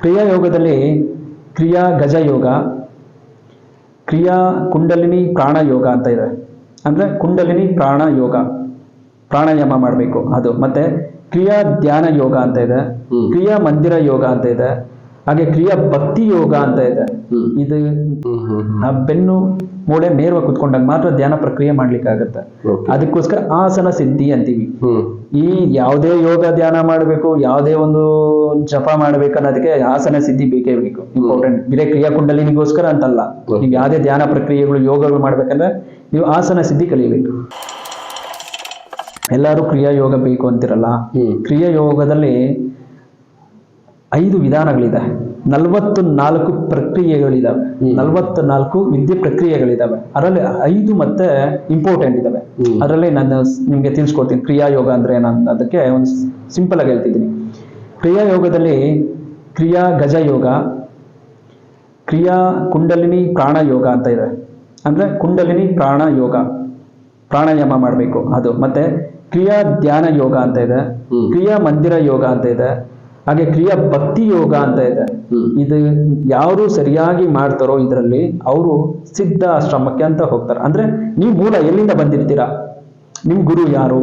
ಕ್ರಿಯಾ ಯೋಗದಲ್ಲಿ ಕ್ರಿಯಾ ಗಜ ಯೋಗ ಕ್ರಿಯಾ ಕುಂಡಲಿನಿ ಪ್ರಾಣ ಯೋಗ ಅಂತ ಇದೆ. ಅಂದ್ರೆ ಕುಂಡಲಿನಿ ಪ್ರಾಣ ಯೋಗ ಪ್ರಾಣಾಯಾಮ ಮಾಡಬೇಕು ಅದು. ಮತ್ತೆ ಕ್ರಿಯಾ ಧ್ಯಾನ ಯೋಗ ಅಂತ ಇದೆ. ಕ್ರಿಯಾ ಮಂದಿರ ಯೋಗ ಅಂತ ಇದೆ. ಹಾಗೆ ಕ್ರಿಯಾ ಭಕ್ತಿ ಯೋಗ ಅಂತ ಇದೆ. ಇದು ಬೆನ್ನು ಮೂಳೆ ಮೇರುವ ಕುತ್ಕೊಂಡಾಗ ಮಾತ್ರ ಧ್ಯಾನ ಪ್ರಕ್ರಿಯೆ ಮಾಡ್ಲಿಕ್ಕೆ ಆಗುತ್ತೆ ಅದಕ್ಕೋಸ್ಕರ ಆಸನ ಸಿದ್ಧಿ ಅಂತೀವಿ. ಈ ಯಾವುದೇ ಯೋಗ ಧ್ಯಾನ ಮಾಡಬೇಕು ಯಾವುದೇ ಒಂದು ಜಪ ಮಾಡ್ಬೇಕು ಅನ್ನೋದಕ್ಕೆ ಆಸನ ಸಿದ್ಧಿ ಬೇಕೇ ಬೇಕು. ಇಂಪಾರ್ಟೆಂಟ್ ಬೇರೆ ಕ್ರಿಯಾ ಕುಂಡಲಿನಿಗೋಸ್ಕರ ಅಂತಲ್ಲ. ನೀವು ಯಾವುದೇ ಧ್ಯಾನ ಪ್ರಕ್ರಿಯೆಗಳು ಯೋಗಗಳು ಮಾಡ್ಬೇಕಂದ್ರೆ ನೀವು ಆಸನ ಸಿದ್ಧಿ ಕಲಿಬೇಕು ಎಲ್ಲರೂ ಕ್ರಿಯಾ ಯೋಗ ಬೇಕು ಅಂತಿರಲ್ಲ. ಕ್ರಿಯಾ ಯೋಗದಲ್ಲಿ ಐದು ವಿಧಾನಗಳಿದೆ ನಲವತ್ತು ನಾಲ್ಕು ಪ್ರಕ್ರಿಯೆಗಳಿದಾವೆ. ನಲವತ್ತು ನಾಲ್ಕು ವಿದ್ಯೆ ಪ್ರಕ್ರಿಯೆಗಳಿದಾವೆ. ಅದರಲ್ಲಿ ಐದು ಮತ್ತೆ ಇಂಪಾರ್ಟೆಂಟ್ ಇದಾವೆ. ಅದರಲ್ಲಿ ನಾನು ನಿಮ್ಗೆ ತಿಳಿಸ್ಕೊಡ್ತೀನಿ. ಕ್ರಿಯಾ ಯೋಗ ಅಂದ್ರೆ ನಾನು ಅದಕ್ಕೆ ಒಂದು ಸಿಂಪಲ್ ಆಗಿ ಹೇಳ್ತಿದ್ದೀನಿ. ಕ್ರಿಯಾ ಯೋಗದಲ್ಲಿ ಕ್ರಿಯಾ ಗಜ ಯೋಗ ಕ್ರಿಯಾ ಕುಂಡಲಿನಿ ಪ್ರಾಣ ಯೋಗ ಅಂತ ಇದೆ. ಅಂದ್ರೆ ಕುಂಡಲಿನಿ ಪ್ರಾಣ ಯೋಗ. ಪ್ರಾಣಾಯಾಮ ಮಾಡಬೇಕು ಅದು. ಮತ್ತೆ ಕ್ರಿಯಾ ಧ್ಯಾನ ಯೋಗ ಅಂತ ಇದೆ. ಕ್ರಿಯಾ ಮಂದಿರ ಯೋಗ ಅಂತ ಇದೆ. ಹಾಗೆ ಕ್ರಿಯಾ ಭಕ್ತಿ ಯೋಗ ಅಂತ ಇದೆ. ಇದು ಯಾರು ಸರಿಯಾಗಿ ಮಾಡ್ತಾರೋ ಇದರಲ್ಲಿ ಅವರು ಸಿದ್ಧ ಆಶ್ರಮಕ್ಕೆ ಅಂತ ಹೋಗ್ತಾರೆ. ಅಂದ್ರೆ ನೀವು ಮೂಲ ಎಲ್ಲಿಂದ ಬಂದಿರ್ತೀರಾ? ನಿಮ್ ಗುರು ಯಾರು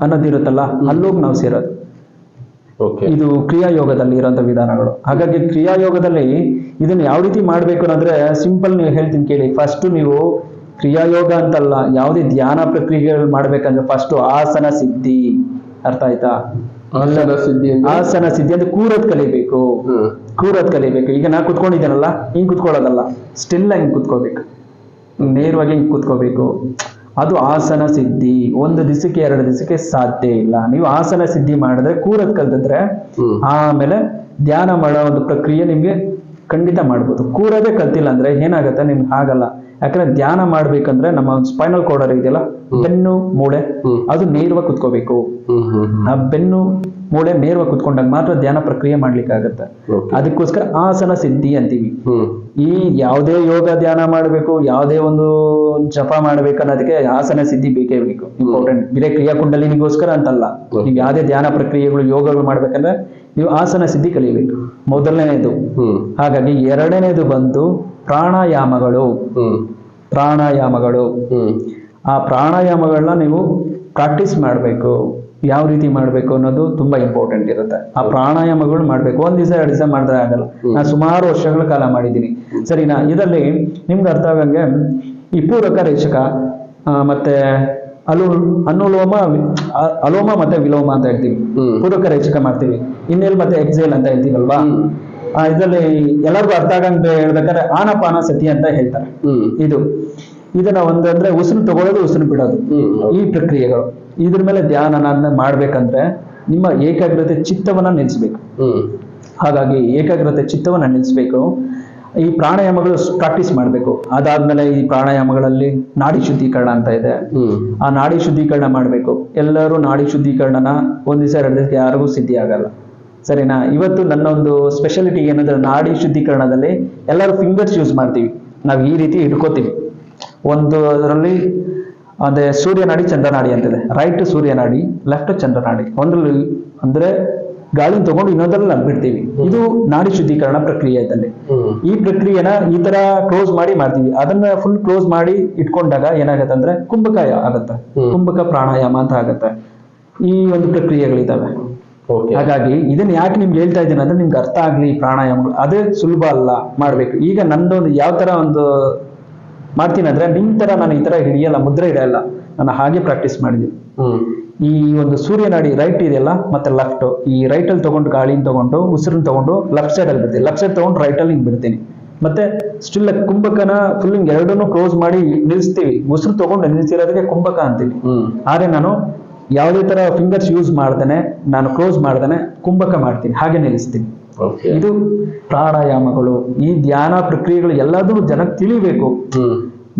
ಅನ್ನೋದಿರುತ್ತಲ್ಲ ಅಲ್ಲೋಗಿ ನಾವು ಸೇರೋದು. ಓಕೆ. ಇದು ಕ್ರಿಯಾ ಯೋಗದಲ್ಲಿ ಇರುವಂತ ವಿಧಾನಗಳು. ಹಾಗಾಗಿ ಕ್ರಿಯಾ ಯೋಗದಲ್ಲಿ ಇದನ್ನ ಯಾವ ರೀತಿ ಮಾಡ್ಬೇಕು ಅಂದ್ರೆ ಸಿಂಪಲ್ ನೀವು ಹೇಳ್ತೀನಿ ಕೇಳಿ. ಫಸ್ಟ್ ನೀವು ಕ್ರಿಯಾ ಯೋಗ ಅಂತಲ್ಲ ಯಾವುದೇ ಧ್ಯಾನ ಪ್ರಕ್ರಿಯೆಗಳು ಮಾಡ್ಬೇಕಂದ್ರೆ ಫಸ್ಟ್ ಆಸನ ಸಿದ್ಧಿ. ಅರ್ಥ ಆಯ್ತಾ? ಆಸನ ಸಿದ್ಧಿ ಅಂದ್ರೆ? ಆಸನ ಸಿದ್ಧಿ ಅಂದ್ರೆ ಕೂರೋದ್ ಕಲಿಬೇಕು. ಕೂರದ್ ಕಲಿಬೇಕು. ಈಗ ನಾ ಕುತ್ಕೊಂಡಿದ್ದೇನಲ್ಲ ಹಿಂಗ್ ಕುತ್ಕೊಳ್ಳೋದಲ್ಲ. ಸ್ಟಿಲ್ ಹಿಂಗ್ ಕುತ್ಕೋಬೇಕು. ನೇರವಾಗಿ ಹಿಂಗ್ ಕುತ್ಕೋಬೇಕು. ಅದು ಆಸನ ಸಿದ್ಧಿ. ಒಂದು ದಿವಸಕ್ಕೆ ಎರಡು ದಿಸಕ್ಕೆ ಸಾಧ್ಯ ಇಲ್ಲ. ನೀವು ಆಸನ ಸಿದ್ಧಿ ಮಾಡಿದ್ರೆ ಕೂರೋದ್ ಕಲ್ತಿದ್ರೆ ಆಮೇಲೆ ಧ್ಯಾನ ಮಾಡೋ ಒಂದು ಪ್ರಕ್ರಿಯೆ ನಿಮ್ಗೆ ಖಂಡಿತ ಮಾಡ್ಬೋದು. ಕೂರೋದೇ ಕಲ್ತಿಲ್ಲ ಅಂದ್ರೆ ಏನಾಗುತ್ತೆ? ನಿಮ್ಗೆ ಆಗಲ್ಲ. ಯಾಕಂದ್ರೆ ಧ್ಯಾನ ಮಾಡ್ಬೇಕಂದ್ರೆ ನಮ್ಮ ಸ್ಪೈನಲ್ ಕೋಡರ್ ಇದೆಯಲ್ಲ ಬೆನ್ನು ಮೂಳೆ ಅದು ನೇರವಾಗಿ ಕುತ್ಕೋಬೇಕು. ಆ ಬೆನ್ನು ಮೂಳೆ ನೇರವಾಗಿ ಕುತ್ಕೊಂಡಾಗ ಮಾತ್ರ ಧ್ಯಾನ ಪ್ರಕ್ರಿಯೆ ಮಾಡ್ಲಿಕ್ಕೆ ಆಗುತ್ತೆ. ಅದಕ್ಕೋಸ್ಕರ ಆಸನ ಸಿದ್ಧಿ ಅಂತೀವಿ. ಈ ಯಾವುದೇ ಯೋಗ ಧ್ಯಾನ ಮಾಡಬೇಕು ಯಾವುದೇ ಒಂದು ಜಪ ಮಾಡ್ಬೇಕನ್ನೋದಕ್ಕೆ ಆಸನ ಸಿದ್ಧಿ ಬೇಕೇ ಬೇಕು. ಇಂಪಾರ್ಟೆಂಟ್ ಬೇರೆ ಕ್ರಿಯಾ ಕುಂಡಲಿನಿಗೋಸ್ಕರ ಅಂತಲ್ಲ. ನೀವು ಯಾವುದೇ ಧ್ಯಾನ ಪ್ರಕ್ರಿಯೆಗಳು ಯೋಗಗಳು ಮಾಡ್ಬೇಕಂದ್ರೆ ನೀವು ಆಸನ ಸಿದ್ಧಿ ಕಲಿಬೇಕು ಮೊದಲನೇದು ಹಾಗಾಗಿ ಎರಡನೇದು ಬಂದು ಪ್ರಾಣಾಯಾಮಗಳು. ಪ್ರಾಣಾಯಾಮಗಳು. ಆ ಪ್ರಾಣಾಯಾಮಗಳನ್ನ ನೀವು ಪ್ರಾಕ್ಟೀಸ್ ಮಾಡಬೇಕು. ಯಾವ ರೀತಿ ಮಾಡಬೇಕು ಅನ್ನೋದು ತುಂಬಾ ಇಂಪಾರ್ಟೆಂಟ್ ಇರುತ್ತೆ. ಆ ಪ್ರಾಣಾಯಾಮಗಳು ಮಾಡಬೇಕು. ಒಂದ್ ದಿವಸ ಎರಡು ದಿವಸ ಮಾಡಿದ್ರೆ ಆಗಲ್ಲ. ನಾನು ಸುಮಾರು ವರ್ಷಗಳ ಕಾಲ ಮಾಡಿದ್ದೀನಿ. ಸರಿನಾ? ಇದರಲ್ಲಿ ನಿಮ್ಗೆ ಅರ್ಥ ಆಗಂಗೆ ಈ ಪೂರಕ ರೇಚಕ ಆ, ಮತ್ತೆ ಅಲು ಅನುಲೋಮ ಅಲೋಮ ಮತ್ತೆ ವಿಲೋಮ ಅಂತ ಹೇಳ್ತೀವಿ. ಪೂರಕ ರೇಚಕ ಮಾಡ್ತೀವಿ. ಇನ್ನೇಲ್ ಮತ್ತೆ ಎಕ್ಸೇಲ್ ಅಂತ ಹೇಳ್ತೀವಲ್ವಾ? ಇದರಲ್ಲಿ ಎಲ್ಲರಿಗೂ ಅರ್ಥ ಆಗಂಗೆ ಹೇಳ್ಬೇಕಾದ್ರೆ ಆನಪಾನ ಸತಿ ಅಂತ ಹೇಳ್ತಾರೆ. ಇದು. ಇದನ್ನ ಒಂದಂದ್ರೆ ಉಸಿರು ತಗೊಳ್ಳೋದು ಉಸಿರು ಬಿಡೋದು. ಈ ಪ್ರಕ್ರಿಯೆಗಳು. ಇದ್ರ ಮೇಲೆ ಧ್ಯಾನ ಮಾಡ್ಬೇಕಂದ್ರೆ ನಿಮ್ಮ ಏಕಾಗ್ರತೆ ಚಿತ್ತವನ್ನ ನಿಲ್ಸ್ಬೇಕು. ಹಾಗಾಗಿ ಏಕಾಗ್ರತೆ ಚಿತ್ತವನ್ನ ನಿಲ್ಲಿಸ್ಬೇಕು ಈ ಪ್ರಾಣಾಯಾಮಗಳು ಪ್ರಾಕ್ಟೀಸ್ ಮಾಡಬೇಕು. ಅದಾದ್ಮೇಲೆ ಈ ಪ್ರಾಣಾಯಾಮಗಳಲ್ಲಿ ನಾಡಿ ಶುದ್ಧೀಕರಣ ಅಂತ ಇದೆ. ಆ ನಾಡಿ ಶುದ್ಧೀಕರಣ ಮಾಡಬೇಕು. ಎಲ್ಲರೂ ನಾಡಿ ಶುದ್ಧೀಕರಣನ ಒಂದ್ ದಿವಸ ಎರಡು ದಿವಸಕ್ಕೆ ಯಾರಿಗೂ ಸಿದ್ಧಿ ಆಗಲ್ಲ ಸರಿನಾ? ಇವತ್ತು ನನ್ನ ಒಂದು ಸ್ಪೆಷಾಲಿಟಿ ಏನಂದ್ರೆ ನಾಡಿ ಶುದ್ಧೀಕರಣದಲ್ಲಿ ಎಲ್ಲರೂ ಫಿಂಗರ್ಸ್ ಯೂಸ್ ಮಾಡ್ತೀವಿ. ನಾವು ಈ ರೀತಿ ಇಟ್ಕೋತೀವಿ ಒಂದು ಅದರಲ್ಲಿ ಅದೇ ಸೂರ್ಯನಾಡಿ ಚಂದ್ರನಾಡಿ ಅಂತಿದೆ. ರೈಟ್ ಸೂರ್ಯನಾಡಿ ಲೆಫ್ಟ್ ಚಂದ್ರನಾಡಿ. ಒಂದ್ರಲ್ಲಿ ಅಂದ್ರೆ ಗಾಳಿ ತಗೊಂಡು ಇನ್ನೊಂದ್ರಲ್ಲಿ ಬಿಡ್ತೀವಿ. ಇದು ನಾಡಿ ಶುದ್ಧೀಕರಣ ಪ್ರಕ್ರಿಯೆ ಇದ್ದಲ್ಲಿ ಈ ಪ್ರಕ್ರಿಯೆನ ಈ ತರ ಕ್ಲೋಸ್ ಮಾಡಿ ಮಾಡ್ತೀವಿ. ಅದನ್ನ ಫುಲ್ ಕ್ಲೋಸ್ ಮಾಡಿ ಇಟ್ಕೊಂಡಾಗ ಏನಾಗತ್ತೆ ಅಂದ್ರೆ ಕುಂಭಕ ಆಗತ್ತೆ. ಕುಂಭಕ ಪ್ರಾಣಾಯಾಮ ಅಂತ ಆಗತ್ತೆ. ಈ ಒಂದು ಪ್ರಕ್ರಿಯೆಗಳಿದಾವೆ. ಹಾಗಾಗಿ ಇದನ್ನ ಯಾಕೆ ನಿಮ್ಗೆ ಹೇಳ್ತಾ ಇದ್ದೀನಿ ಅಂದ್ರೆ ನಿಮ್ಗೆ ಅರ್ಥ ಆಗ್ಲಿ ಪ್ರಾಣಾಯಾಮ ಪ್ರಾಣಾಯಾಮಗಳು ಅದೇ ಸುಲಭ ಅಲ್ಲ ಮಾಡ್ಬೇಕು. ಈಗ ನಂದೊಂದು ಯಾವ ತರ ಒಂದು ಮಾಡ್ತೀನಿ ಅಂದ್ರೆ ನಿಮ್ ತರ ನಾನು ಈ ತರ ಹಿಡಿಯಲ್ಲ ಮುದ್ರೆ ಹಿಡಿಯಲ್ಲ ನಾನು ಹಾಗೆ ಪ್ರಾಕ್ಟೀಸ್ ಮಾಡಿದ್ದೀನಿ ಈ ಒಂದು ಸೂರ್ಯನಾಡಿ ರೈಟ್ ಇದೆಯಲ್ಲ ಮತ್ತೆ ಲೆಫ್ಟ್ ಈ ರೈಟ್ ಅಲ್ಲಿ ತಗೊಂಡು ಗಾಳಿನ ತಗೊಂಡು ಉಸಿರನ್ನ ತಗೊಂಡು ಲೆಫ್ಟ್ ಸೈಡ್ ಅಲ್ಲಿ ಬಿಡ್ತೀನಿ. ಲೆಫ್ಟ್ ಸೈಡ್ ತಗೊಂಡು ರೈಟ್ ಅಲ್ಲಿ ಹಿಂಗ್ ಬಿಡ್ತೀನಿ. ಮತ್ತೆ ಸ್ಟಿಲ್ ಕುಂಭಕನ ಫುಲ್ ಹಿಂಗ್ ಎರಡನ್ನೂ ಕ್ಲೋಸ್ ಮಾಡಿ ನಿಲ್ಲಿಸ್ತೀವಿ. ಉಸಿರು ತಗೊಂಡು ನಿಲ್ಸಿರೋದಕ್ಕೆ ಕುಂಭಕ ಅಂತೀವಿ ಆದ್ರೆ ನಾನು ಯಾವುದೇ ತರ ಫಿಂಗರ್ಸ್ ಯೂಸ್ ಮಾಡ್ದೇನೆ ನಾನು ಕ್ಲೋಸ್ ಮಾಡ್ದೇನೆ ಕುಂಭಕ ಮಾಡ್ತೀನಿ ಹಾಗೆ ನಿಲ್ಲಿಸ್ತೀನಿ ಇದು ಪ್ರಾಣಾಯಾಮಗಳು. ಈ ಧ್ಯಾನ ಪ್ರಕ್ರಿಯೆಗಳು ಎಲ್ಲದೂ ಜನಕ್ಕೆ ತಿಳಿಬೇಕು.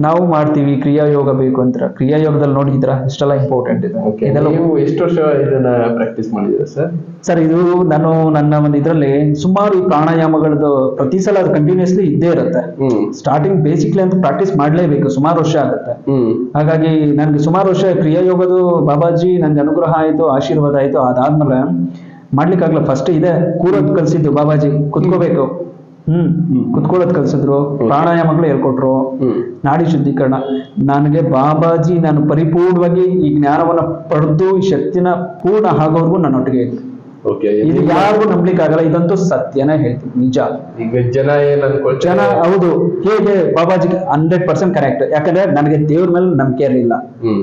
ನಾವು ಮಾಡ್ತೀವಿ ಕ್ರಿಯಾ ಯೋಗ ಬೇಕು ಅಂತ ಕ್ರಿಯಾ ಯೋಗದಲ್ಲಿ ನೋಡಿದ್ರ ಇಷ್ಟೆಲ್ಲ ಇಂಪಾರ್ಟೆಂಟ್ ಇದೆ. ಓಕೆ ಇದೆಲ್ಲ ನೀವು ಎಷ್ಟು ವರ್ಷ ಇದನ್ನ ಪ್ರಾಕ್ಟೀಸ್ ಮಾಡಿದ್ದೀರಾ ಸರ್ ಸರ್ ಇದು ನಾನು ನನ್ನ ಒಂದು ಇದರಲ್ಲಿ ಸುಮಾರು ಈ ಪ್ರಾಣಾಯಾಮಗಳದ್ದು ಪ್ರತಿ ಸಲ ಅದು ಕಂಟಿನ್ಯೂಸ್ಲಿ ಇದ್ದೇ ಇರುತ್ತೆ. ಸ್ಟಾರ್ಟಿಂಗ್ ಬೇಸಿಕ್ಲಿ ಅಂತ ಪ್ರಾಕ್ಟೀಸ್ ಮಾಡಲೇಬೇಕು ಸುಮಾರು ವರ್ಷ ಆಗುತ್ತೆ. ಹಾಗಾಗಿ ನನಗೆ ಸುಮಾರು ವರ್ಷ ಕ್ರಿಯಾ ಯೋಗದು ಬಾಬಾಜಿ ನನ್ಗೆ ಅನುಗ್ರಹ ಆಯಿತು ಆಶೀರ್ವಾದ ಆಯಿತು ಅದಾದ್ಮೇಲೆ ಮಾಡ್ಲಿಕ್ಕಾಗಲ್ಲ ಫಸ್ಟ್ ಇದೆ ಕೂರೋದು ಕಲ್ಸಿದ್ದು ಬಾಬಾಜಿ ಕುತ್ಕೋಬೇಕು. ಹ್ಮ್. ಕುತ್ಕೊಳ್ಳೋದ್ ಕಲ್ಸಿದ್ರು ಪ್ರಾಣಾಯಾಮಗಳು ಹೇಳ್ಕೊಟ್ರು ನಾಡಿ ಶುದ್ಧೀಕರಣ. ನನಗೆ ಬಾಬಾಜಿ ನಾನು ಪರಿಪೂರ್ಣವಾಗಿ ಈ ಜ್ಞಾನವನ್ನ ಪಡೆದು ಈ ಶಕ್ತಿನ ಪೂರ್ಣ ಆಗೋರ್ಗು ನನ್ನೊಟ್ಟಿಗೆ ಇದು ಯಾರಿಗೂ ನಂಬ್ಲಿಕ್ಕಾಗಲ್ಲ ಇದಂತೂ ಸತ್ಯನೇ ಹೇಳ್ತೀನಿ ನಿಜ. ಈಗ ಜನ ಏನ್ ಜನ ಹೌದು. ಹೇಗೆ ಬಾಬಾಜಿ ಹಂಡ್ರೆಡ್ ಪರ್ಸೆಂಟ್ ಕರೆಕ್ಟ್ ಯಾಕಂದ್ರೆ ನನಗೆ ದೇವ್ರ ಮೇಲೆ ನಂಬಿಕೆ ಇರಲಿಲ್ಲ.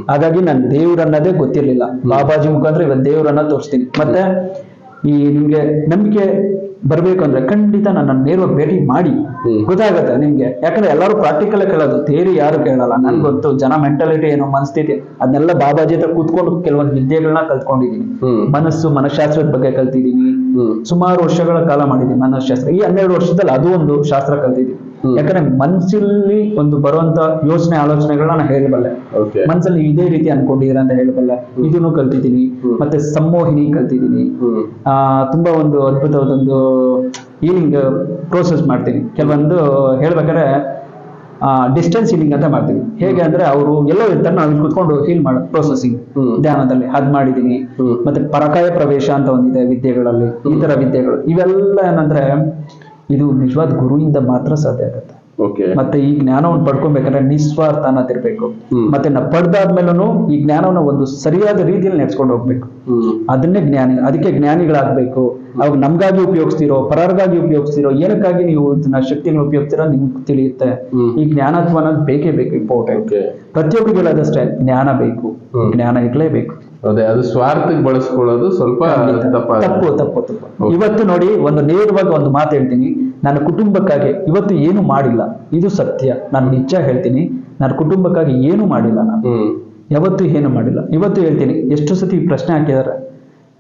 ಹಾಗಾಗಿ ನಾನು ದೇವ್ರ ಅನ್ನೋದೇ ಗೊತ್ತಿರ್ಲಿಲ್ಲ ಬಾಬಾಜಿ ಮುಖಾಂತರ ಇವತ್ತು ದೇವ್ರನ್ನ ತೋರಿಸ್ತೀನಿ. ಮತ್ತೆ ಈ ನಿಮ್ಗೆ ನಂಬಿಕೆ ಬರ್ಬೇಕು ಅಂದ್ರೆ ಖಂಡಿತ ನನ್ನ ನೇರವಾಗಿ ಭೇಟಿ ಮಾಡಿ. ಗೊತ್ತಾಗತ್ತೆ ನಿಮ್ಗೆ. ಯಾಕಂದ್ರೆ ಎಲ್ಲರೂ ಪ್ರಾಕ್ಟಿಕಲ್ ಕೇಳೋದು. ಥಿಯರಿ ಯಾರು ಕೇಳಲ್ಲ. ನನ್ಗೆ ಗೊತ್ತು. ಜನ ಮೆಂಟಾಲಿಟಿ ಏನೋ ಮನಸ್ಥಿತಿ. ಅದನ್ನೆಲ್ಲ ಬಾಬಾಜಿ ಹತ್ರ ಕೂತ್ಕೊಂಡು ಕೆಲವೊಂದು ವಿದ್ಯೆಗಳನ್ನ ಕಲ್ತ್ಕೊಂಡಿದೀನಿ. ಮನಸ್ಸು ಮನಃಶಾಸ್ತ್ರದ ಬಗ್ಗೆ ಕಲ್ತಿದೀನಿ. ಸುಮಾರು ವರ್ಷಗಳ ಕಾಲ ಮಾಡಿದೀನಿ ಮನಃಶಾಸ್ತ್ರ. ಈ ಹನ್ನೆರಡು ವರ್ಷದಲ್ಲಿ ಅದು ಒಂದು ಶಾಸ್ತ್ರ ಕಲ್ತಿದ್ದೀನಿ. ಯಾಕಂದ್ರೆ ಮನ್ಸಲ್ಲಿ ಒಂದು ಬರುವಂತ ಯೋಚನೆ ಆಲೋಚನೆಗಳನ್ನ ನಾನು ಹೇಳಬಲ್ಲೆ. ಮನ್ಸಲ್ಲಿ ಮನಸ್ಸಲ್ಲಿ ಇದೇ ರೀತಿ ಅನ್ಕೊಂಡಿದ್ದೀರಾ ಅಂತ ಹೇಳಬಲ್ಲೆ. ಇದನ್ನು ಕಲ್ತಿದ್ದೀನಿ. ಮತ್ತೆ ಸಂಮೋಹಿನಿ ಕಲ್ತಿದ್ದೀನಿ. ಆ ತುಂಬಾ ಒಂದು ಅದ್ಭುತವಾದೊಂದು ಹೀಲಿಂಗ್ ಪ್ರೋಸೆಸ್ ಮಾಡ್ತೀನಿ. ಕೆಲವೊಂದು ಹೇಳ್ಬೇಕಾದ್ರೆ ಡಿಸ್ಟೆನ್ಸ್ ಹೀಲಿಂಗ್ ಅಂತ ಮಾಡ್ತೀನಿ. ಹೇಗೆ ಅಂದ್ರೆ ಅವರು ಎಲ್ಲೋ ಇರ್ತಾರೆ ನಾವು ಕುತ್ಕೊಂಡು ಹೀಲ್ ಮಾಡೋ ಪ್ರೋಸೆಸಿಂಗ್. ಧ್ಯಾನದಲ್ಲಿ ಅದ್ ಮಾಡಿದೀನಿ ಮತ್ತೆ ಪರಕಾಯ ಪ್ರವೇಶ ಅಂತ ಒಂದಿದೆ ವಿದ್ಯೆಗಳಲ್ಲಿ. ಈ ತರ ವಿದ್ಯೆಗಳು. ಇವೆಲ್ಲ ಏನಂದ್ರೆ ಇದು ನಿಜವಾದ ಗುರುವಿಂದ ಮಾತ್ರ ಸಾಧ್ಯ ಆಗುತ್ತೆ. ಮತ್ತೆ ಈ ಜ್ಞಾನವನ್ನು ಪಡ್ಕೊಬೇಕಂದ್ರೆ ನಿಸ್ವಾರ್ಥ ಅನ್ನೋದಿರ್ಬೇಕು. ಮತ್ತೆ ನಾವು ಪಡೆದಾದ್ಮೇಲೂ ಈ ಜ್ಞಾನವನ್ನ ಒಂದು ಸರಿಯಾದ ರೀತಿಯಲ್ಲಿ ನಡ್ಸ್ಕೊಂಡು ಹೋಗ್ಬೇಕು. ಅದನ್ನೇ ಜ್ಞಾನಿ ಅದಕ್ಕೆ ಜ್ಞಾನಿಗಳಾಗ್ಬೇಕು. ಅವಾಗ ನಮ್ಗಾಗಿ ಉಪಯೋಗಿಸ್ತಿರೋ ಪರರ್ಗಾಗಿ ಉಪಯೋಗಿಸ್ತಿರೋ ಏನಕ್ಕಾಗಿ ನೀವು ಇದನ್ನ ಶಕ್ತಿನ ಉಪಯೋಗಿಸ್ತಿರೋ ನಿಮ್ಗೆ ತಿಳಿಯುತ್ತೆ. ಈ ಜ್ಞಾನತ್ವ ಅನ್ನೋದು ಬೇಕೇ ಬೇಕು ಇಂಪಾರ್ಟೆಂಟ್ ಪ್ರತಿಯೊಬ್ಬರಿಗೆ ಹೇಳೋದಷ್ಟೇ ಜ್ಞಾನ ಬೇಕು. ಜ್ಞಾನ ಇರ್ಲೇಬೇಕು. ಅದೇ ಅದು ಸ್ವಾರ್ಥಕ್ಕೆ ಬಳಸ್ಕೊಳ್ಳೋದು ಸ್ವಲ್ಪ ತಪ್ಪ ತಪ್ಪು ತಪ್ಪು. ಇವತ್ತು ನೋಡಿ ಒಂದು ನೇರವಾಗಿ ಒಂದು ಮಾತು ಹೇಳ್ತೀನಿ. ನನ್ನ ಕುಟುಂಬಕ್ಕಾಗಿ ಇವತ್ತು ಏನು ಮಾಡಿಲ್ಲ ಇದು ಸತ್ಯ. ನಾನು ನಿಜ ಹೇಳ್ತೀನಿ. ನನ್ನ ಕುಟುಂಬಕ್ಕಾಗಿ ಏನು ಮಾಡಿಲ್ಲ ನಾನು. ಯಾವತ್ತು ಯಾವತ್ತೂ ಏನು ಮಾಡಿಲ್ಲ. ಇವತ್ತು ಹೇಳ್ತೀನಿ ಎಷ್ಟು ಸತಿ ಈ ಪ್ರಶ್ನೆ ಹಾಕಿದಾರೆ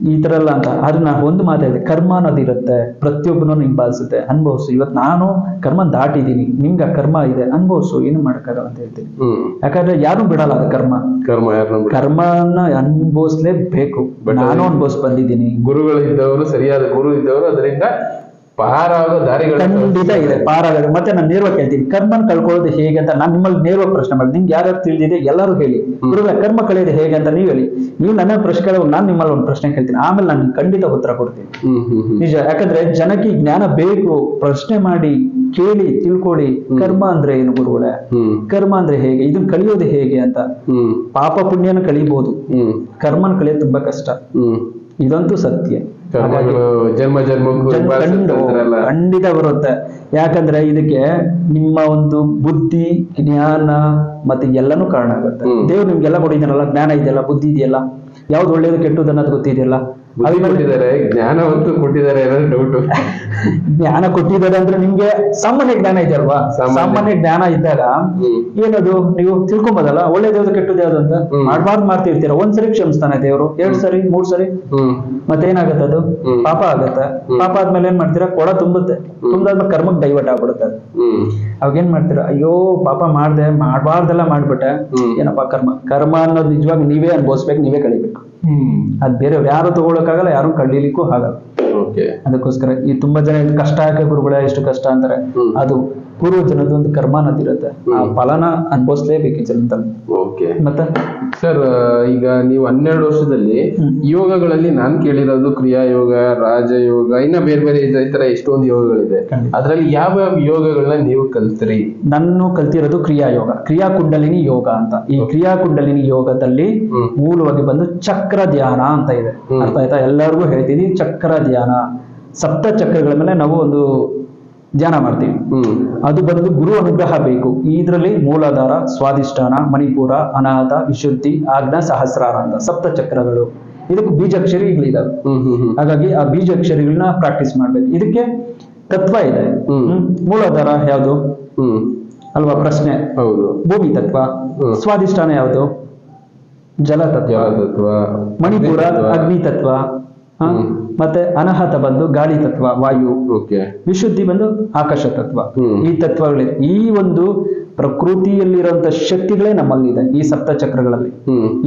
ಈ ತರ ಎಲ್ಲ ಅಂತ. ಆದ್ರೆ ನಾನು ಒಂದು ಮಾತಾಡಿದೆ ಕರ್ಮ ಅನ್ನೋದಿರುತ್ತೆ ಪ್ರತಿಯೊಬ್ಬನು ಹಿಂಬಾಲಿಸುತ್ತೆ ಅನ್ಭವಿಸು. ಇವತ್ತು ನಾನು ಕರ್ಮ ದಾಟಿದೀನಿ ನಿಮ್ಗೆ ಆ ಕರ್ಮ ಇದೆ ಅನ್ಭವಿಸು ಏನು ಮಾಡೋಕ್ಕಾಗಲ್ಲ ಅಂತ ಹೇಳ್ತೀನಿ. ಯಾಕಂದ್ರೆ ಯಾರು ಬಿಡಲ್ಲ ಅದು ಕರ್ಮ. ಕರ್ಮ ಕರ್ಮನ ಅನುಭವಿಸ್ಲೇಬೇಕು. ನಾನು ಅನ್ಭವಿಸ್ ಅನುಭವಿಸ್ ಬಂದಿದ್ದೀನಿ. ಗುರುಗಳು ಇದ್ದವರು ಸರಿಯಾದ ಗುರು ಇದ್ದವರು ಅದರಿಂದ ಪಾರಾಗೋ ದಾರಿಗಳು ಖಂಡಿತ ಇದೆ ಪಾರಾಗೋದು ಮತ್ತೆ ನಾನು ನೇರವಾಗಿ ಕೇಳ್ತೀನಿ ಕರ್ಮನ್ ಕಳ್ಕೊಳ್ಳೋದು ಹೇಗೆ ಅಂತ ನಾನು ನಿಮ್ಮಲ್ಲಿ ನೇರವಾಗಿ ಪ್ರಶ್ನೆ ಮಾಡಿ ನಿಮ್ಗೆ ಯಾರ್ಯಾರು ತಿಳಿದಿದೆ ಎಲ್ಲರೂ ಹೇಳಿ. ಗುರುಗಳ ಕರ್ಮ ಕಳೆಯೋದು ಹೇಗೆ ಅಂತ ನೀವು ಹೇಳಿ. ನೀವು ನನ್ನ ಪ್ರಶ್ನೆ ಕೇಳುವ ನಾನು ನಿಮ್ಮಲ್ಲಿ ಒಂದು ಪ್ರಶ್ನೆ ಕೇಳ್ತೀನಿ. ಆಮೇಲೆ ನಾನು ಖಂಡಿತ ಉತ್ತರ ಕೊಡ್ತೀನಿ. ನಿಜ ಯಾಕಂದ್ರೆ ಜನಕ್ಕೆ ಜ್ಞಾನ ಬೇಕು. ಪ್ರಶ್ನೆ ಮಾಡಿ ಕೇಳಿ ತಿಳ್ಕೊಳ್ಳಿ. ಕರ್ಮ ಅಂದ್ರೆ ಏನು ಗುರುಗಳೇ? ಕರ್ಮ ಅಂದ್ರೆ ಹೇಗೆ? ಇದನ್ನ ಕಳಿಯೋದು ಹೇಗೆ ಅಂತ. ಪಾಪ ಪುಣ್ಯನ ಕಳಿಬಹುದು ಕರ್ಮನ್ ಕಳಿಯೋದು ತುಂಬಾ ಕಷ್ಟ. ಇದಂತೂ ಸತ್ಯ. ಕರ್ಮಗಳು ಜನ್ಮ ಜನ್ಮಕ್ಕೂ. ಖಂಡಿತ ಬರುತ್ತೆ ಯಾಕಂದ್ರೆ ಇದಕ್ಕೆ ನಿಮ್ಮ ಒಂದು ಬುದ್ಧಿ ಜ್ಞಾನ ಮತ್ತೆ ಎಲ್ಲಾನು ಕಾರಣ ಆಗುತ್ತೆ. ದೇವ್ರು ನಿಮ್ಗೆಲ್ಲ ಕೊಟ್ಟಿದ್ದಾನಲ್ಲ ಜ್ಞಾನ ಇದೆಯಲ್ಲ ಬುದ್ಧಿ ಇದೆಯಲ್ಲ ಯಾವ್ದು ಒಳ್ಳೇದು ಕೆಟ್ಟದ್ದು ಅನ್ನೋದು ಗೊತ್ತಿದೆಯಲ್ಲ ಬುದ್ಧಿ ಅದ್ಮೇಲೆ ಕೊಟ್ಟಿದ್ದಾರೆ ಜ್ಞಾನವಂತೂ ಕೊಟ್ಟಿದ್ದಾರೆ ಅನ್ನೋದು ಡೌಟ್ ಜ್ಞಾನ ಕೊಟ್ಟಿದ್ದಾರೆ ಅಂದ್ರೆ ನಿಮ್ಗೆ ಸಾಮಾನ್ಯ ಜ್ಞಾನ ಇದೆಯಲ್ವಾ ಸಾಮಾನ್ಯ. ಸಾಮಾನ್ಯ ಜ್ಞಾನ ಇದ್ದಾಗ. ಏನದು ನೀವು ತಿಳ್ಕೊಂಬೋದಲ್ಲ ಒಳ್ಳೇದು ಯಾವ್ದು ಕೆಟ್ಟದ್ದು ಯಾವ್ದು ಅಂತ. ಮಾಡ್ಬಾರ್ದು ಮಾಡ್ತಿರ್ತೀರ. ಒಂದ್ಸರಿ ಕ್ಷಮಿಸ್ತಾನೆ ದೇವ್ರು ಎರಡ್ ಸರಿ ಮೂರ್ ಸರಿ. ಮತ್ತೇನಾಗತ್ತ ಅದು? ಪಾಪ ಆಗತ್ತೆ. ಪಾಪ ಆದ್ಮೇಲೆ ಏನ್ ಮಾಡ್ತೀರಾ? ಕೊಡ ತುಂಬುತ್ತೆ. ತುಂಬಾದ್ಮೇಲೆ ಕರ್ಮಕ್ ಡೈವರ್ಟ್ ಆಗ್ಬಿಡುತ್ತೆ ಅದು. ಅವಾಗ ಏನ್ ಮಾಡ್ತೀರಾ? ಅಯ್ಯೋ ಪಾಪ ಮಾಡ್ದೆ ಮಾಡ್ಬಾರ್ದೆಲ್ಲ ಮಾಡ್ಬಿಟ್ಟೆ. ಏನಪ್ಪಾ ಕರ್ಮ? ಕರ್ಮ ಅನ್ನೋದು ನಿಜವಾಗಿ ನೀವೇ ಅನ್ಭವಿಸ್ಬೇಕು ನೀವೇ ಕಳಿಬೇಕು. ಅದ್ ಬೇರೆ ಯಾರು ತಗೊಳಕ್ಕಾಗಲ್ಲ ಯಾರು ಕಳೀಲಿಕ್ಕೂ ಆಗಲ್ಲ. ಅದಕ್ಕೋಸ್ಕರ ಈ ತುಂಬಾ ಜನ ಕಷ್ಟ ಹಾಕಿ ಗುರುಗಳೇ ಎಷ್ಟು ಕಷ್ಟ ಅಂತಾರೆ. ಅದು ಪೂರ್ವ ಜನದ ಒಂದು ಕರ್ಮ ಅನ್ನೋದಿರುತ್ತೆ ಆ. ಫಲನ ಅನುಭವಿಸಲೇಬೇಕು ಜನದಲ್ಲಿ ಮತ್ತೆ? ಸರ್ ಈಗ ನೀವು ಹನ್ನೆರಡು ವರ್ಷದಲ್ಲಿ ಯೋಗಗಳಲ್ಲಿ ನಾನ್ ಕೇಳಿರೋದು ಕ್ರಿಯಾ ಯೋಗ ರಾಜಯೋಗ ಇನ್ನ ಬೇರೆ ಬೇರೆ ಈ ತರ ಎಷ್ಟೊಂದು ಯೋಗಗಳಿದೆ. ಅದ್ರಲ್ಲಿ ಯಾವ ಯಾವ ಯೋಗಗಳನ್ನ ನೀವು ಕಲ್ತ್ರಿ? ನಾನು ಕಲ್ತಿರೋದು ಕ್ರಿಯಾ ಯೋಗ ಕ್ರಿಯಾ ಕುಂಡಲಿನಿ ಯೋಗ ಅಂತ. ಈ ಕ್ರಿಯಾ ಕುಂಡಲಿನಿ ಯೋಗದಲ್ಲಿ. ಮೂಲವಾಗಿ ಬಂದು ಚಕ್ರ ಧ್ಯಾನ ಅಂತ ಇದೆ. ಅರ್ಥ ಆಯ್ತಾ? ಎಲ್ಲರಿಗೂ ಹೇಳ್ತೀನಿ ಚಕ್ರ ಧ್ಯಾನ ಸಪ್ತ ಚಕ್ರಗಳ ಮೇಲೆ ನಾವು ಒಂದು ಧ್ಯಾನ ಮಾಡ್ತೀವಿ. ಅದು ಬಂದು ಗುರು ಅನುಗ್ರಹ ಬೇಕು. ಇದರಲ್ಲಿ ಮೂಲಾಧಾರ ಸ್ವಾಧಿಷ್ಠಾನ ಮಣಿಪುರ ಅನಾಥ ವಿಶುದ್ಧಿ ಆಜ್ಞಾ ಸಹಸ್ರಾರ ಅಂತ ಸಪ್ತ ಚಕ್ರಗಳು ಇದಕ್ಕೆ ಬೀಜಾಕ್ಷರಿಗಳಿದಾವೆ ಹಾಗಾಗಿ ಆ ಬೀಜಾಕ್ಷರಿಗಳನ್ನ ಪ್ರಾಕ್ಟೀಸ್ ಮಾಡ್ಬೇಕು. ಇದಕ್ಕೆ ತತ್ವ ಇದೆ. ಮೂಲಾಧಾರ ಯಾವುದು? ಹ್ಮ್. ಅಲ್ವಾ ಪ್ರಶ್ನೆ? ಹೌದು. ಭೂಮಿ ತತ್ವ. ಸ್ವಾಧಿಷ್ಠಾನ ಯಾವುದು? ಜಲ ತತ್ವ ಮಣಿಪುರ ಅಗ್ನಿ ತತ್ವ. ಮತ್ತೆ ಅನಾಹತ ಬಂದು ಗಾಳಿ ತತ್ವ ವಾಯು. ವಿಶುದ್ಧಿ ಬಂದು ಆಕಾಶ ತತ್ವ. ಈ ತತ್ವಗಳೇ ಈ ಒಂದು ಪ್ರಕೃತಿಯಲ್ಲಿರುವಂತ ಶಕ್ತಿಗಳೇ ನಮ್ಮಲ್ಲಿದೆ ಈ ಸಪ್ತ ಚಕ್ರಗಳಲ್ಲಿ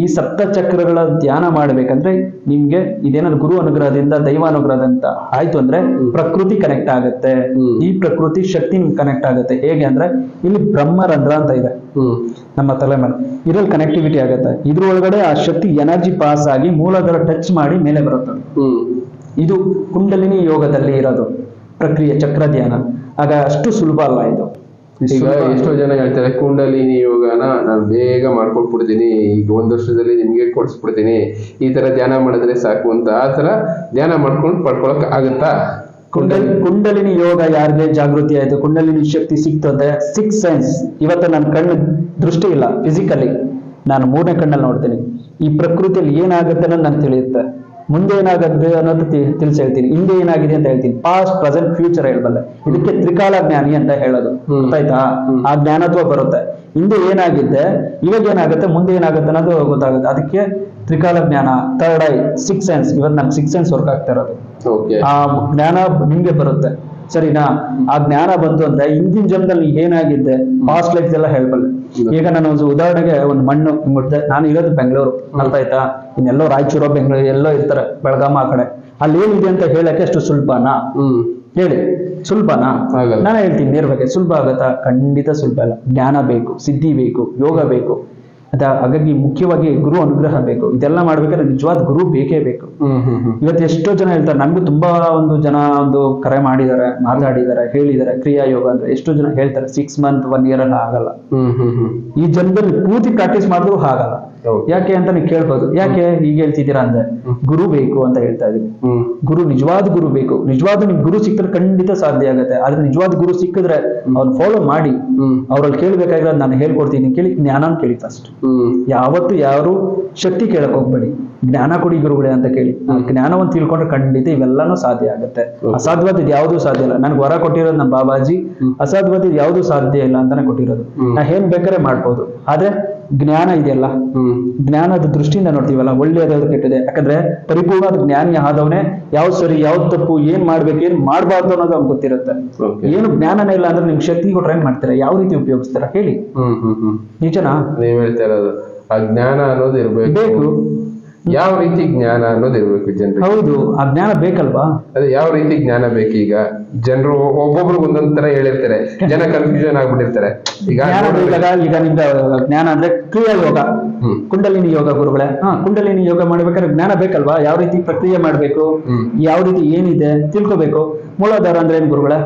ಈ ಸಪ್ತ ಚಕ್ರಗಳ ಧ್ಯಾನ ಮಾಡ್ಬೇಕಂದ್ರೆ ನಿಮ್ಗೆ ಇದೇನಾದ್ರು ಗುರು ಅನುಗ್ರಹದಿಂದ ದೈವ ಅನುಗ್ರಹದಿಂದ ಆಯ್ತು ಅಂದ್ರೆ ಪ್ರಕೃತಿ ಕನೆಕ್ಟ್ ಆಗುತ್ತೆ. ಈ ಪ್ರಕೃತಿ ಶಕ್ತಿ ಕನೆಕ್ಟ್ ಆಗುತ್ತೆ. ಹೇಗೆ ಅಂದ್ರೆ ಇಲ್ಲಿ ಬ್ರಹ್ಮರಂಧ್ರ ಅಂತ ಇದೆ. ನಮ್ಮ ತಲೆ ಮೇಲೆ ಇದ್ರಲ್ಲಿ ಕನೆಕ್ಟಿವಿಟಿ ಆಗುತ್ತೆ. ಇದ್ರ ಒಳಗಡೆ ಆ ಶಕ್ತಿ ಎನರ್ಜಿ ಪಾಸ್ ಆಗಿ ಮೂಲಧರ ಟಚ್ ಮಾಡಿ ಮೇಲೆ ಬರುತ್ತೆ. ಇದು ಕುಂಡಲಿನಿ ಯೋಗದಲ್ಲಿ ಇರೋದು ಪ್ರಕ್ರಿಯೆ ಚಕ್ರ ಧ್ಯಾನ. ಆಗ ಅಷ್ಟು ಸುಲಭ ಅಲ್ಲ ಇದು. ಈಗ ಎಷ್ಟೋ ಜನ ಹೇಳ್ತಾರೆ ಕುಂಡಲಿನಿ ಯೋಗನ ನಾನು ಬೇಗ ಮಾಡ್ಕೊಟ್ಬಿಡ್ತೀನಿ ಈಗ ಒಂದ್ ವರ್ಷದಲ್ಲಿ ನಿಮ್ಗೆ ಕೊಡ್ಸ್ಬಿಡ್ತೀನಿ. ಈ ತರ ಧ್ಯಾನ ಮಾಡಿದ್ರೆ ಸಾಕು ಅಂತ. ಆ ತರ ಧ್ಯಾನ ಮಾಡ್ಕೊಂಡು ಪಡ್ಕೊಳಕ್ ಆಗುತ್ತಾ? ಕುಂಡಲಿ ಕುಂಡಲಿನಿ ಯೋಗ ಯಾರಿಗೆ ಜಾಗೃತಿ ಆಯ್ತು ಕುಂಡಲಿನಿ ಶಕ್ತಿ ಸಿಕ್ತು ಅಂದ್ರೆ ಸಿಕ್ಸ್ ಸೆನ್ಸ್ ಇವತ್ತು ನನ್ನ ಕಣ್ಣು ದೃಷ್ಟಿ ಇಲ್ಲ ಫಿಸಿಕಲಿ ನಾನು ಮೂರನೇ ಕಣ್ಣಲ್ಲಿ ನೋಡ್ತೀನಿ. ಈ ಪ್ರಕೃತಿಯಲ್ಲಿ ಏನಾಗುತ್ತೆ ಅನ್ನೋದು ನನಗೆ ತಿಳಿಯುತ್ತೆ. ಮುಂದೆ ಏನಾಗುತ್ತೆ ಅನ್ನೋದು ತಿಳಿಸಿ ಹೇಳ್ತೀನಿ. ಹಿಂದೆ ಏನಾಗಿದೆ ಅಂತ ಹೇಳ್ತೀನಿ. ಪಾಸ್ಟ್ ಪ್ರೆಸೆಂಟ್ ಫ್ಯೂಚರ್ ಹೇಳ್ಬಲ್ಲೆ. ಇದಕ್ಕೆ ತ್ರಿಕಾಲ ಜ್ಞಾನಿ ಅಂತ ಹೇಳೋದು. ಗೊತ್ತಾಯ್ತಾ? ಆ ಜ್ಞಾನತ್ವ ಬರುತ್ತೆ. ಹಿಂದೆ ಏನಾಗಿದೆ ಇವಾಗ ಏನಾಗುತ್ತೆ ಮುಂದೆ ಏನಾಗುತ್ತೆ ಅನ್ನೋದು ಗೊತ್ತಾಗುತ್ತೆ. ಅದಕ್ಕೆ ತ್ರಿಕಾಲ ಜ್ಞಾನ ಥರ್ಡ್ ಐ ಸಿಕ್ಸ್ ಸೆನ್ಸ್ ಇವತ್ತು ನನ್ಗೆ ಸಿಕ್ಸ್ ಸೆನ್ಸ್ ವರ್ಕ್ ಆಗ್ತಾ ಇರೋದು. ಆ ಜ್ಞಾನ ನಿಮ್ಗೆ ಬರುತ್ತೆ. ಸರಿನಾ? ಆ ಜ್ಞಾನ ಬಂತು ಅಂದ್ರೆ ಹಿಂದಿನ ಜನ್ಮದಲ್ಲಿ ಏನಾಗಿದ್ದೆ? ಪಾಸ್ಟ್ ಲೈಫ್ ಎಲ್ಲ ಹೇಳ್ಬಲ್ಲೆ. ಈಗ ನಾನು ಒಂದು ಉದಾಹರಣೆಗೆ ಒಂದು ಮಣ್ಣು ಹಿಂಗ್ ನಾನು ಇರೋದು ಬೆಂಗಳೂರು. ಅರ್ಥ ಆಯ್ತಾ? ಇನ್ನೆಲ್ಲೋ ರಾಯಚೂರು ಬೆಂಗಳೂರು ಎಲ್ಲೋ ಇರ್ತಾರೆ ಬೆಳಗಾಮ ಆ ಕಡೆ. ಅಲ್ಲಿ ಏನಿದೆ ಅಂತ ಹೇಳಕ್ಕೆ ಅಷ್ಟು ಸುಲಭನಾ? ಹೇಳಿ. ಸುಲಭನಾ. ನಾನು ಹೇಳ್ತೀನಿ ನೇರವಾಗಿ ಸುಲಭ ಆಗತ್ತಾ? ಖಂಡಿತ ಸುಲಭ ಅಲ್ಲ. ಜ್ಞಾನ ಬೇಕು ಸಿದ್ಧಿ ಬೇಕು ಯೋಗ ಬೇಕು. ಅದ ಹಾಗಾಗಿ ಮುಖ್ಯವಾಗಿ ಗುರು ಅನುಗ್ರಹ ಬೇಕು. ಇದೆಲ್ಲ ಮಾಡ್ಬೇಕಾದ್ರೆ ನಿಜವಾದ ಗುರು ಬೇಕೇ ಬೇಕು. ಇವತ್ತು ಎಷ್ಟೋ ಜನ ಹೇಳ್ತಾರೆ ನನಗೂ ತುಂಬಾ ಒಂದು ಜನ ಒಂದು ಕರೆ ಮಾಡಿದ್ದಾರೆ ಮಾತಾಡಿದ್ದಾರೆ ಹೇಳಿದ್ದಾರೆ ಕ್ರಿಯಾ ಯೋಗ ಅಂದ್ರೆ ಎಷ್ಟೋ ಜನ ಹೇಳ್ತಾರೆ ಸಿಕ್ಸ್ ಮಂತ್ ಒನ್ ಇಯರ್ ಎಲ್ಲ ಆಗಲ್ಲ. ಈ ಜನ್ಮದಲ್ಲಿ ಪೂರ್ತಿ ಪ್ರಾಕ್ಟೀಸ್ ಮಾಡಿದ್ರು ಆಗಲ್ಲ. ಯಾಕೆ ಅಂತ ನೀವು ಕೇಳ್ಬೋದು ಯಾಕೆ ಈಗ ಹೇಳ್ತಿದ್ದೀರಾ ಅಂದ್ರೆ ಗುರು ಬೇಕು ಅಂತ ಹೇಳ್ತಾ ಇದ್ದೀವಿ ಗುರು ನಿಜವಾದ ಗುರು ಬೇಕು. ನಿಜವಾದ ನಿಮ್ ಗುರು ಸಿಕ್ಕಿದ್ರೆ ಖಂಡಿತ ಸಾಧ್ಯ ಆಗುತ್ತೆ. ಆದ್ರೆ ನಿಜವಾದ ಗುರು ಸಿಕ್ಕಿದ್ರೆ ಅವ್ರು ಫಾಲೋ ಮಾಡಿ. ಅವ್ರಲ್ಲಿ ಕೇಳ್ಬೇಕಾಗಿರೋದು ನಾನು ಹೇಳ್ಕೊಡ್ತೀನಿ. ಕೇಳಿ ಜ್ಞಾನ ಕೇಳಿ ಫಸ್ಟ್ ಯಾವತ್ತು ಯಾರು ಶಕ್ತಿ ಕೇಳಕ್ ಹೋಗ್ಬೇಡಿ. ಜ್ಞಾನ ಕೊಡಿ ಗುರುಗಳೇ ಅಂತ ಕೇಳಿ. ಜ್ಞಾನವನ್ನು ತಿಳ್ಕೊಂಡ್ರೆ ಖಂಡಿತ ಇವೆಲ್ಲಾನು ಸಾಧ್ಯ ಆಗುತ್ತೆ. ಅಸಾಧ್ಯವಾದ ಯಾವುದು ಸಾಧ್ಯ ಇಲ್ಲ. ನನ್ಗೆ ವರ ಕೊಟ್ಟಿರೋದು ನಮ್ಮ ಬಾಬಾಜಿ. ಅಸಾಧ್ಯವಾದ ಯಾವುದು ಸಾಧ್ಯ ಇಲ್ಲ ಅಂತಾನೆ ಕೊಟ್ಟಿರೋದು. ನಾ ಏನ್ ಬೇಕಾದ್ರೆ ಮಾಡ್ಬೋದು. ಆದ್ರೆ ಜ್ಞಾನ ಇದೆಯಲ್ಲ? ಹ್ಮ್. ಜ್ಞಾನದ ದೃಷ್ಟಿಯಿಂದ ನೋಡ್ತೀವಲ್ಲ ಒಳ್ಳೆಯದು ಯಾವ್ದು ಕೆಟ್ಟದೆ ಯಾಕಂದ್ರೆ ಪರಿಪೂರ್ಣ ಜ್ಞಾನಿ ಆದವನೇ ಯಾವ್ದು ಸರಿ ಯಾವ್ದು ತಪ್ಪು ಏನ್ ಮಾಡ್ಬೇಕು ಏನ್ ಮಾಡ್ಬಾರ್ದು ಅನ್ನೋದು ಅವ್ನ್ ಗೊತ್ತಿರುತ್ತೆ. ಏನು ಜ್ಞಾನನೇ ಇಲ್ಲ ಅಂದ್ರೆ ನಿಮ್ ಶಕ್ತಿ ಕೊಟ್ರೆ ಏನ್ ಮಾಡ್ತೀರಾ? ಯಾವ ರೀತಿ ಉಪಯೋಗಿಸ್ತಾರ? ಹೇಳಿ. ಹ್ಮ್ ಹ್ಮ್ ಹ್ಮ್. ನಿಜನಾ? ನೀವ್ ಹೇಳ್ತಾ ಇರೋದು ಆ ಜ್ಞಾನ ಅನ್ನೋದು ಇರ್ಬೇಕು. ಬೇಕು. ಯಾವ ರೀತಿ ಜ್ಞಾನ ಅನ್ನೋದು ಇರ್ಬೇಕು ಜನರಿಗೆ. ಹೌದು ಆ ಜ್ಞಾನ ಬೇಕಲ್ವಾ? ಅದೇ ಯಾವ ರೀತಿ ಜ್ಞಾನ ಬೇಕೀಗ? ಜನರು ಒಬ್ಬೊಬ್ರು ಒಂದೊಂದ್ ತರ ಹೇಳಿರ್ತಾರೆ. ಜನ ಕನ್ಫ್ಯೂಷನ್ ಆಗ್ಬಿಟ್ಟಿರ್ತಾರೆ. ಈಗ ಜ್ಞಾನ ಈಗ ನಿಮ್ದ ಜ್ಞಾನ ಅಂದ್ರೆ ಕ್ರಿಯಾ ಯೋಗ. ಕುಂಡಲಿನಿ ಯೋಗ ಗುರುಗಳೇ. ಹಾ ಕುಂಡಲಿನಿ ಯೋಗ ಮಾಡ್ಬೇಕಾದ್ರೆ ಜ್ಞಾನ ಬೇಕಲ್ವಾ? ಯಾವ ರೀತಿ ಪ್ರಕ್ರಿಯೆ ಮಾಡ್ಬೇಕು. ಯಾವ ರೀತಿ ಏನಿದೆ? ತಿಳ್ಕೊಬೇಕು. ಮೂಲಾಧಾರ ಅಂದ್ರೆ ಏನ್ ಗುರುಗಳೇ?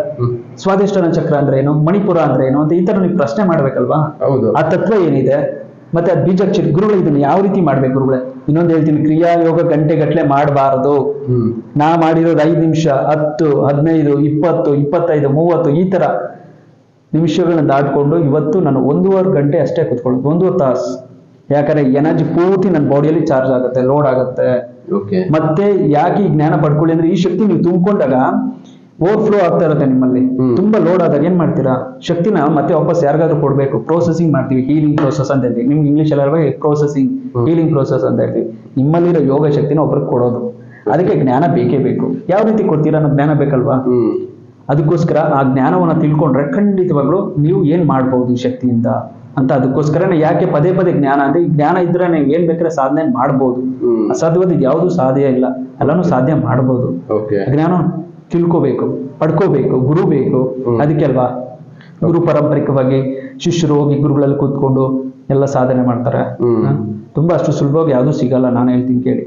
ಸ್ವಾದಿಷ್ಟನ ಚಕ್ರ ಅಂದ್ರೆ ಏನು? ಮಣಿಪುರ ಅಂದ್ರೆ ಏನು? ಅಂತ ಈ ತರ ನೀವು ಪ್ರಶ್ನೆ ಮಾಡ್ಬೇಕಲ್ವಾ? ಹೌದು. ಆ ತತ್ವ ಏನಿದೆ? ಮತ್ತೆ ಅದು ಬೀಜ ಗುರುಗಳು ಇದನ್ನ ಯಾವ ರೀತಿ ಮಾಡ್ಬೇಕು ಗುರುಗಳೇ? ಇನ್ನೊಂದು ಹೇಳ್ತೀನಿ ಕ್ರಿಯಾ ಯೋಗ ಗಂಟೆ ಗಟ್ಟಲೆ ಮಾಡಬಾರದು ನಾ ಮಾಡಿರೋದು ಐದು ನಿಮಿಷ ಹತ್ತು ಹದಿನೈದು ಇಪ್ಪತ್ತು ಇಪ್ಪತ್ತೈದು ಮೂವತ್ತು ಈ ತರ ನಿಮಿಷಗಳನ್ನ ದಾಟ್ಕೊಂಡು ಇವತ್ತು ನಾನು ಒಂದೂವರೆ ಗಂಟೆ ಅಷ್ಟೇ ಕುತ್ಕೊಳ್ಳೋದು ಒಂದೂವರೆ ತಾಸು. ಯಾಕಂದ್ರೆ ಎನರ್ಜಿ ಪೂರ್ತಿ ನನ್ನ ಬಾಡಿಯಲ್ಲಿ ಚಾರ್ಜ್ ಆಗುತ್ತೆ ಲೋಡ್ ಆಗುತ್ತೆ. ಮತ್ತೆ ಯಾಕೆ ಈ ಜ್ಞಾನ ಪಡ್ಕೊಳ್ಳಿ ಅಂದ್ರೆ ಈ ಶಕ್ತಿ ನೀವು ತುಂಬಿಕೊಂಡಾಗ ಓವರ್ ಫ್ಲೋ ಆಗ್ತಾ ಇರುತ್ತೆ ನಿಮ್ಮಲ್ಲಿ. ತುಂಬಾ ಲೋಡ್ ಆದಾಗ ಏನ್ ಮಾಡ್ತೀರಾ? ಶಕ್ತಿನ ಮತ್ತೆ ವಾಪಸ್ ಯಾರಿಗಾದ್ರೂ ಕೊಡ್ಬೇಕು. ಪ್ರೋಸೆಸಿಂಗ್ ಮಾಡ್ತೀವಿ ಹೀಲಿಂಗ್ ಪ್ರೋಸೆಸ್ ಅಂತ ಹೇಳಿ ನಿಮ್ಗೆ ಇಂಗ್ಲಿಷ್ ಎಲ್ಲ ಪ್ರೋಸೆಸಿಂಗ್. ಹೀಲಿಂಗ್ ಪ್ರೋಸೆಸ್ ಅಂತ ಹೇಳಿ ನಿಮ್ಮಲ್ಲಿರೋ ಯೋಗ ಶಕ್ತಿನ ಒಬ್ರಿಗೆ ಕೊಡೋದು. ಅದಕ್ಕೆ ಜ್ಞಾನ ಬೇಕೇ ಬೇಕು. ಯಾವ ರೀತಿ ಕೊಡ್ತೀರಾ ಅನ್ನೋ ಜ್ಞಾನ ಬೇಕಲ್ವಾ? ಅದಕ್ಕೋಸ್ಕರ ಆ ಜ್ಞಾನವನ್ನ ತಿಳ್ಕೊಂಡ್ರೆ ಖಂಡಿತವಾಗ್ಲೂ ನೀವು ಏನ್ ಮಾಡ್ಬೋದು ಈ ಶಕ್ತಿಯಿಂದ ಅಂತ ಅದಕ್ಕೋಸ್ಕರನೇ ಯಾಕೆ ಪದೇ ಪದೇ ಜ್ಞಾನ ಅಂದ್ರೆ ಈ ಜ್ಞಾನ ಇದ್ರೆ ನೀವು ಏನ್ ಬೇಕಾದ್ರೆ ಸಾಧನೆ ಮಾಡ್ಬೋದು. ಸಾಧ್ಯವಾದ ಅಸಾಧ್ಯವಾದ ಯಾವುದು ಸಾಧ್ಯ ಇಲ್ಲ. ಎಲ್ಲಾನು ಸಾಧ್ಯ ಮಾಡ್ಬೋದು. ಜ್ಞಾನ ತಿಳ್ಕೋಬೇಕು ಪಡ್ಕೋಬೇಕು ಗುರು ಬೇಕು. ಅದಕ್ಕೆ ಅಲ್ವಾ ಗುರು ಪಾರಂಪರಿಕವಾಗಿ ಶಿಷ್ಯರು ಹೋಗಿ ಗುರುಗಳಲ್ಲಿ ಕೂತ್ಕೊಂಡು ಎಲ್ಲ ಸಾಧನೆ ಮಾಡ್ತಾರೆ. ತುಂಬಾ ಅಷ್ಟು ಸುಲಭವಾಗಿ ಯಾವುದು ಸಿಗಲ್ಲ ನಾನು ಹೇಳ್ತೀನಿ ಕೇಳಿ.